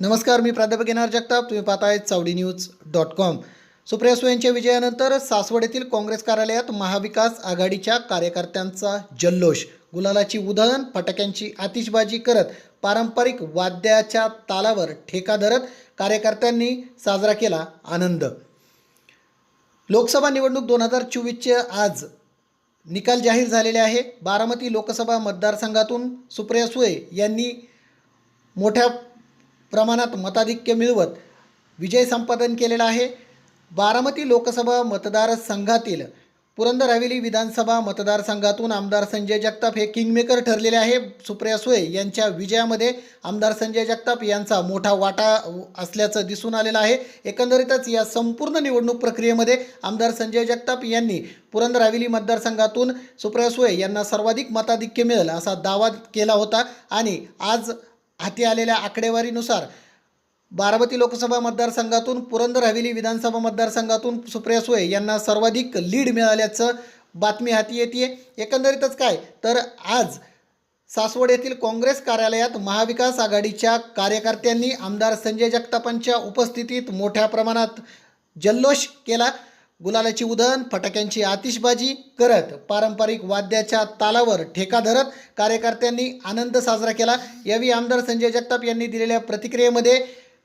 नमस्कार मी प्राध्यापक येणार जगताप. तुम्ही पाहताय Chavadi news dot com. Supriya Sule यांच्या विजयानंतर सासवड येथील काँग्रेस कार्यालयात महाविकास आघाडीच्या कार्यकर्त्यांचा जल्लोष. गुलालाची उधळण फटाक्यांची आतिषबाजी करत पारंपरिक वाद्याच्या तालावर ठेका धरत कार्यकर्त्यांनी साजरा केला आनंद. लोकसभा निवडणूक दोन हजार चोवीसचे आज निकाल जाहीर झालेले आहे. बारामती लोकसभा मतदारसंघातून सुप्रिया सुळे यांनी मोठ्या प्रमाणात मताधिक्य मिळवत विजय संपादन केलेला आहे. बारामती लोकसभा मतदारसंघातील पुरंदर हवेली विधानसभा मतदारसंघातून आमदार संजय जगताप हे किंगमेकर ठरलेले आहे. सुप्रिया सुळे यांच्या विजयामध्ये आमदार संजय जगताप यांचा मोठा वाटा असल्याचं दिसून आलेलं आहे. एकंदरीतच या संपूर्ण निवडणूक प्रक्रियेमध्ये आमदार संजय जगताप यांनी पुरंदर हवेली मतदारसंघातून सुप्रिया सुळे यांना सर्वाधिक मताधिक्य मिळेल असा दावा केला होता आणि आज हाती आलेल्या आकडेवारीनुसार बारामती लोकसभा मतदारसंघातून पुरंदर हवेली विधानसभा मतदारसंघातून सुप्रिया सुळे यांना सर्वाधिक लीड मिळाल्याचं बातमी हाती येते एकंदरीतच काय? तर आज सासवड येथील काँग्रेस कार्यालयात महाविकास आघाडीच्या कार्यकर्त्यांनी आमदार संजय जगतापांच्या उपस्थितीत मोठ्या प्रमाणात जल्लोष केला. गुलालाची उधळण फटाक्यांची आतिषबाजी करत पारंपरिक वाद्याच्या तालावर ठेका धरत कार्यकर्त्यांनी आनंद साजरा केला. यावेळी आमदार संजय जगताप यांनी दिलेल्या प्रतिक्रियेमध्ये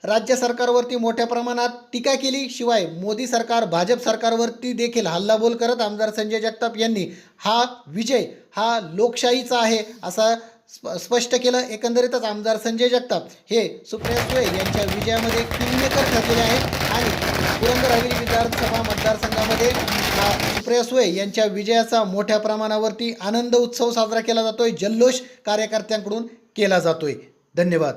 राज्य सरकारवरती मोठ्या प्रमाणात टीका केली. शिवाय मोदी सरकार भाजप सरकारवरती देखील हल्लाबोल करत आमदार संजय जगताप यांनी हा विजय हा लोकशाहीचा आहे असा स्प स्पष्ट केलं. एकंदरीतच आमदार संजय जगताप हे सुप्रिया सुळे यांच्या विजयामध्ये किल्लेकर ठरलेले आहे. आणि पुरंदर राहिली विधानसभा मतदारसंघामध्ये सुप्रिया सुळे यांच्या विजयाचा मोठ्या प्रमाणावरती आनंद उत्सव साजरा केला जातोय जल्लोष कार्यकर्त्यांकडून केला जातोय. धन्यवाद.